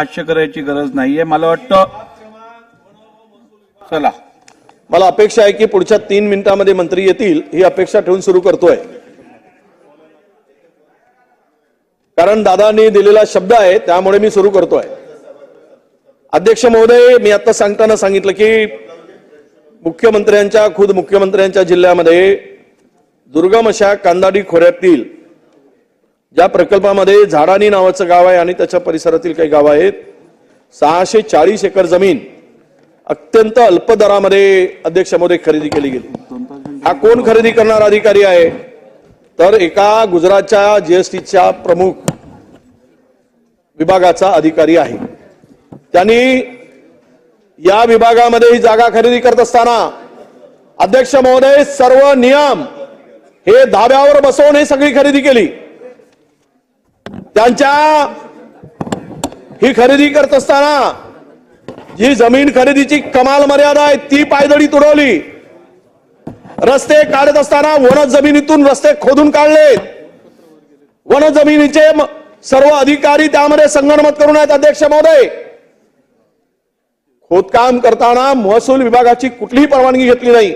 भाष्य करायची गरज नाहीये. मला वाटतं चला. मला अपेक्षा आहे की पुढच्या तीन मिनिटांमध्ये मंत्री येतील ही अपेक्षा ठेवून सुरू करतोय. कारण दादांनी दिलेला शब्द आहे त्यामुळे मी सुरू करतोय. अध्यक्ष महोदय मी आता सांगताना सांगितलं की मुख्यमंत्र्यांच्या खुद मुख्यमंत्र्यांच्या जिल्ह्यामध्ये दुर्गम अशा कांदाडी खोऱ्यातील ज्या प्रकल्पामध्ये झाडानी नावाचं गाव आहे आणि त्याच्या परिसरातील काही गाव आहेत सहाशे चाळीस एकर जमीन अत्यंत अल्प दरामध्ये अध्यक्ष महोदय खरेदी केली गेली. हा कोण खरेदी करणार अधिकारी आहे? तर एका गुजरातच्या जीएसटीच्या प्रमुख विभागाचा अधिकारी आहे. त्यांनी या विभागामध्ये ही जागा खरेदी करत असताना अध्यक्ष महोदय सर्व नियम हे धाब्यावर बसवून ही सगळी खरेदी केली. त्यांच्या ही खरेदी करत असताना जी जमीन खरेदीची कमाल मर्यादा आहे ती पायदळी तुडवली. रस्ते काढत असताना वन जमिनीतून रस्ते खोदून काढले. वन जमिनीचे सर्व अधिकारी त्यामध्ये संगणमत करून आहेत अध्यक्ष महोदय. खोदकाम करताना महसूल विभागाची कुठलीही परवानगी घेतली नाही.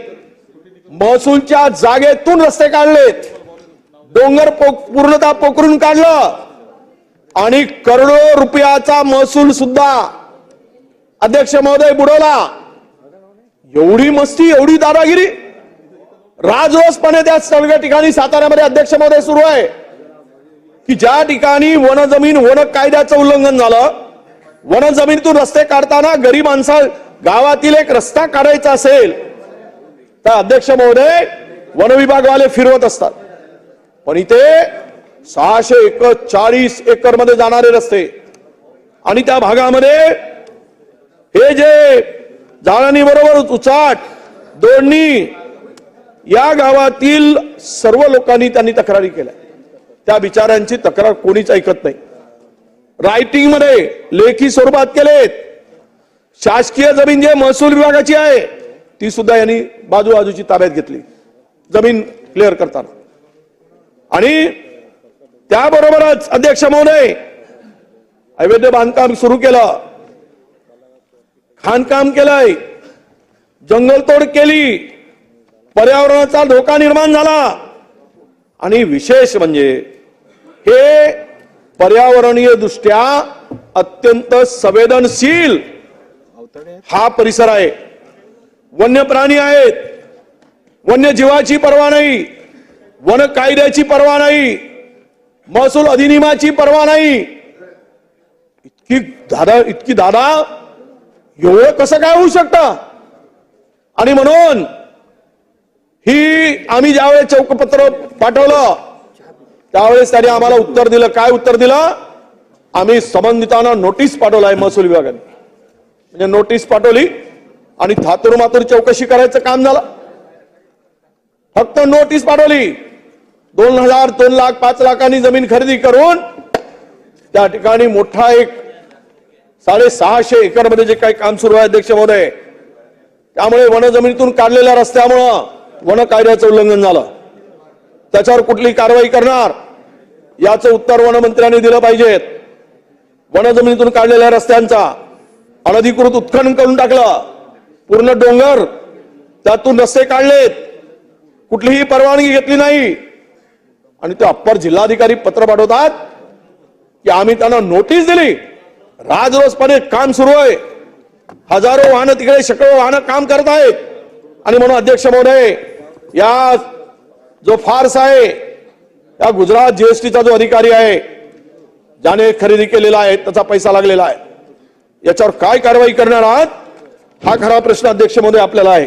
महसूलच्या जागेतून रस्ते काढलेत. डोंगर पूर्णतः पोखरून काढलं. आणि करोडो रुपयाचा महसूल सुद्धा अध्यक्ष महोदय बुडवला. एवढी मस्ती एवढी दादागिरी. राजरोसपणे त्या सर्व ठिकाणी साताऱ्यामध्ये अध्यक्ष महोदय सुरू आहे. की ज्या ठिकाणी वन जमीन वन कायद्याचं उल्लंघन झालं वन जमिनीतून रस्ते काढताना गरीब माणसा गावातील एक रस्ता काढायचा असेल तर अध्यक्ष महोदय वन विभागवाले फिरवत असतात. पण इथे सहाशे एकर चाळीस एकरमध्ये जाणारे रस्ते. आणि त्या भागामध्ये हे जे जाळणी बरोबर उचाट दोडणी या गावातील सर्व लोकांनी त्यांनी तक्रारी केल्या. त्या बिचाऱ्यांची तक्रार कोणीच ऐकत नाही. रायटिंगमध्ये लेखी स्वरूपात केलेत. शासकीय जमीन जे महसूल विभागाची आहे ती सुद्धा यांनी बाजूबाजूची ताब्यात घेतली. जमीन क्लिअर करताना. आणि त्याबरोबरच अध्यक्ष महोदय अवैध बांधकाम सुरू केलं. खाणकाम केलंय. जंगलतोड केली. पर्यावरणाचा धोका निर्माण झाला. आणि विशेष म्हणजे हे पर्यावरणीय दृष्ट्या अत्यंत संवेदनशील हा परिसर आहे. वन्य प्राणी आहेत. वन्यजीवाची पर्वा नाही. वन कायद्याची पर्वा नाही. महसूल अधिनियमाची परवा नाही. इतकी दादा इतकी दादा एवढं कसं काय होऊ शकतं? आणि म्हणून ही आम्ही ज्यावेळेस चौकपत्र पाठवलं त्यावेळेस त्यांनी आम्हाला उत्तर दिलं. काय उत्तर दिलं? आम्ही संबंधितांना नोटीस पाठवलाय महसूल विभागाने. म्हणजे नोटीस पाठवली आणि थातूर मातूर चौकशी करायचं काम झालं. फक्त नोटीस पाठवली. दोन हजार दोन लाख पाच लाखांनी जमीन खरेदी करून त्या ठिकाणी मोठा एक साडेसहाशे एकरमध्ये जे काही काम सुरू आहे अध्यक्ष महोदय त्यामुळे वन जमिनीतून काढलेल्या रस्त्यामुळं वन कायद्याचं उल्लंघन झालं. त्याच्यावर कुठली कारवाई करणार याचं उत्तर वनमंत्र्यांनी दिलं पाहिजेत. वन जमिनीतून काढलेल्या रस्त्यांचा अनधिकृत उत्खनन करून टाकलं. पूर्ण डोंगर त्यातून रस्ते काढलेत. कुठलीही परवानगी घेतली नाही. आणि ते अप्पर जिल्हाधिकारी पत्र पाठवतात की आम्ही त्यांना नोटीस दिली. राजरोसपणे काम सुरू आहे. हजारो वाहनं तिकडे शेकडो वाहनं काम करत आहेत. आणि म्हणून अध्यक्ष महोदय या जो फार्स आहे या गुजरात जीएसटीचा जो अधिकारी आहे ज्याने खरेदी केलेला आहे त्याचा पैसा लागलेला आहे. याच्यावर काय कारवाई करणार आहात हा खरा प्रश्न अध्यक्ष महोदय आपल्याला आहे.